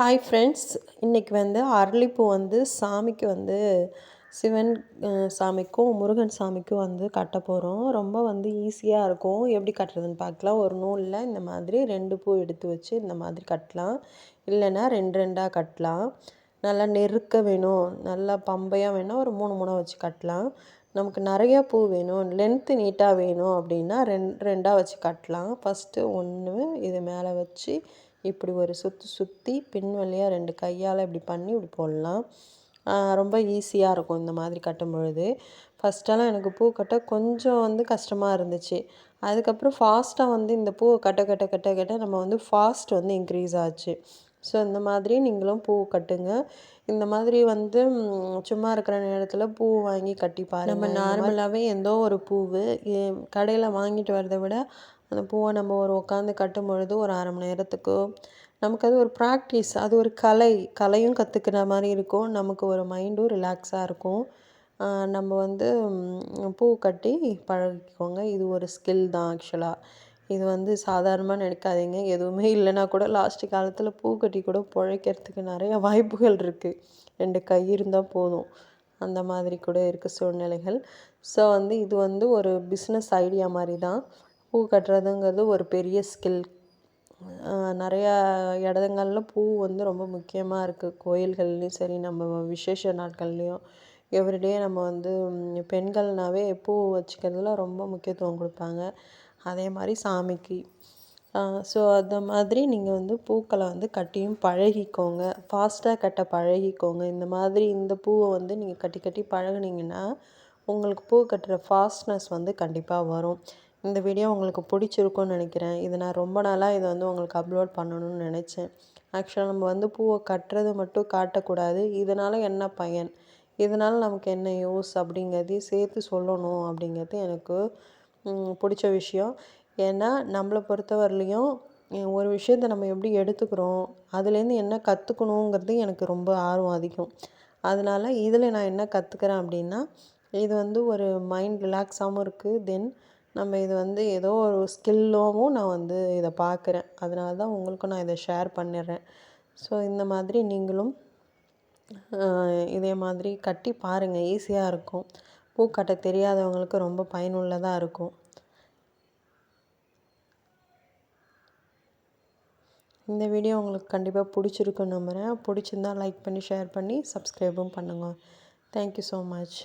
Hi friends இன்றைக்கி வந்து அரளிப்பூ வந்து சாமிக்கு வந்து சிவன் சாமிக்கும் முருகன் சாமிக்கும் வந்து கட்ட போகிறோம் ரொம்ப வந்து ஈஸியாக இருக்கும். எப்படி கட்டுறதுன்னு பார்க்கலாம். ஒரு நூலில் இந்த மாதிரி ரெண்டு பூ எடுத்து வச்சு இந்த மாதிரி கட்டலாம். இல்லைன்னா ரெண்டு ரெண்டாக கட்டலாம். நல்லா நெருக்க வேணும். நல்லா பம்பையாக வேணும் ஒரு மூணு மூணாக வச்சு கட்டலாம். நமக்கு நிறையா பூ வேணும். லென்த்து நீட்டாக வேணும் அப்படின்னா ரெண்டு ரெண்டாக வச்சு கட்டலாம். ஃபஸ்ட்டு ஒன்று இது மேலே வச்சு இப்படி ஒரு சுற்றி சுற்றி பின் வழியாக ரெண்டு கையால் இப்படி பண்ணி இப்படி போடலாம். ரொம்ப ஈஸியாக இருக்கும் இந்த மாதிரி கட்டும் பொழுது. ஃபஸ்ட்டெல்லாம் எனக்கு பூ கட்ட கொஞ்சம் வந்து கஷ்டமாக இருந்துச்சு. அதுக்கப்புறம் ஃபாஸ்ட்டாக வந்து இந்த பூவை கட்ட கட்ட கட்ட கட்ட நம்ம வந்து ஃபாஸ்ட் வந்து இன்க்ரீஸ் ஆச்சு. ஸோ இந்த மாதிரி நீங்களும் பூ கட்டுங்க. இந்த மாதிரி வந்து சும்மா இருக்கிற நேரத்தில் பூ வாங்கி கட்டி நம்ம நார்மலாகவே எந்தோ ஒரு பூவு கடையில் வாங்கிட்டு வரதை விட அந்த பூவை நம்ம ஒரு உட்காந்து கட்டும் பொழுது ஒரு அரை மணி நேரத்துக்கு நமக்கு அது ஒரு ப்ராக்டிஸ் அது ஒரு கலை கலையும் கற்றுக்கிற மாதிரி இருக்கும். நமக்கு ஒரு மைண்டும் ரிலாக்ஸாக இருக்கும். நம்ம வந்து பூ கட்டி பழகிக்கோங்க. இது ஒரு ஸ்கில் தான் ஆக்சுவலாக இது வந்து சாதாரணமாக நினைக்காதீங்க. எதுவுமே இல்லைனா கூட லாஸ்ட்டு காலத்தில் பூ கட்டி கூட பிழைக்கிறதுக்கு நிறைய வாய்ப்புகள் இருக்குது ரெண்டு கை இருந்தால் போதும். அந்த மாதிரி கூட இருக்குது சூழ்நிலைகள். ஸோ வந்து இது வந்து ஒரு பிஸ்னஸ் ஐடியா மாதிரி தான். பூ கட்டுறதுங்கிறது ஒரு பெரிய ஸ்கில் நிறையா இடங்களில் பூ வந்து ரொம்ப முக்கியமாக இருக்குது கோயில்கள்லேயும் சரி நம்ம விசேஷ நாட்கள்லேயும். எவ்ரிடே நம்ம வந்து பெண்கள்னாவே பூ வச்சுக்கிறதுல ரொம்ப முக்கியத்துவம் கொடுப்பாங்க. அதே மாதிரி சாமிக்கு. ஸோ அந்த மாதிரி நீங்கள் வந்து பூக்களை வந்து கட்டியும் பழகிக்கோங்க. ஃபாஸ்ட்டாக கட்ட பழகிக்கோங்க. இந்த மாதிரி இந்த பூவை வந்து நீங்கள் கட்டி கட்டி பழகுனீங்கன்னா உங்களுக்கு பூ கட்டுற ஃபாஸ்ட்னஸ் வந்து கண்டிப்பாக வரும். இந்த வீடியோ உங்களுக்கு பிடிச்சிருக்கும்னு நினைக்கிறேன். இது நான் ரொம்ப நாளாக இதை வந்து உங்களுக்கு அப்லோட் பண்ணணும்னு நினச்சேன். ஆக்சுவலாக நம்ம வந்து பூவை கட்டுறது மட்டும் காட்டக்கூடாது. இதனால் என்ன பயன்? இதனால் நமக்கு என்ன யூஸ் அப்படிங்கிறதையும் சேர்த்து சொல்லணும் அப்படிங்கிறது எனக்கு பிடிச்ச விஷயம். ஏன்னா நம்மளை பொறுத்தவரையிலையும் ஒரு விஷயத்த நம்ம எப்படி எடுத்துக்கிறோம் அதுலேருந்து என்ன கற்றுக்கணுங்கிறது எனக்கு ரொம்ப ஆர்வம் அதிகம். அதனால் இதில் நான் என்ன கற்றுக்கிறேன் அப்படின்னா இது வந்து ஒரு மைண்ட் ரிலாக்ஸாகவும் இருக்குது தென் நம்ம இது வந்து ஏதோ ஒரு ஸ்கில்லாகவும் நான் வந்து இதை பார்க்குறேன். அதனால தான் உங்களுக்கும் நான் இதை ஷேர் பண்ணிடுறேன். ஸோ இந்த மாதிரி நீங்களும் இதே மாதிரி கட்டி பாருங்கள் ஈஸியாக இருக்கும். பூ கட்ட தெரியாதவங்களுக்கு ரொம்ப பயனுள்ளதாக இருக்கும். இந்த வீடியோ உங்களுக்கு கண்டிப்பாக பிடிச்சிருக்குன்னு நம்புகிறேன் பிடிச்சிருந்தா லைக் பண்ணி ஷேர் பண்ணி சப்ஸ்கிரைபும் பண்ணுங்கள் தேங்க்யூ ஸோ மச்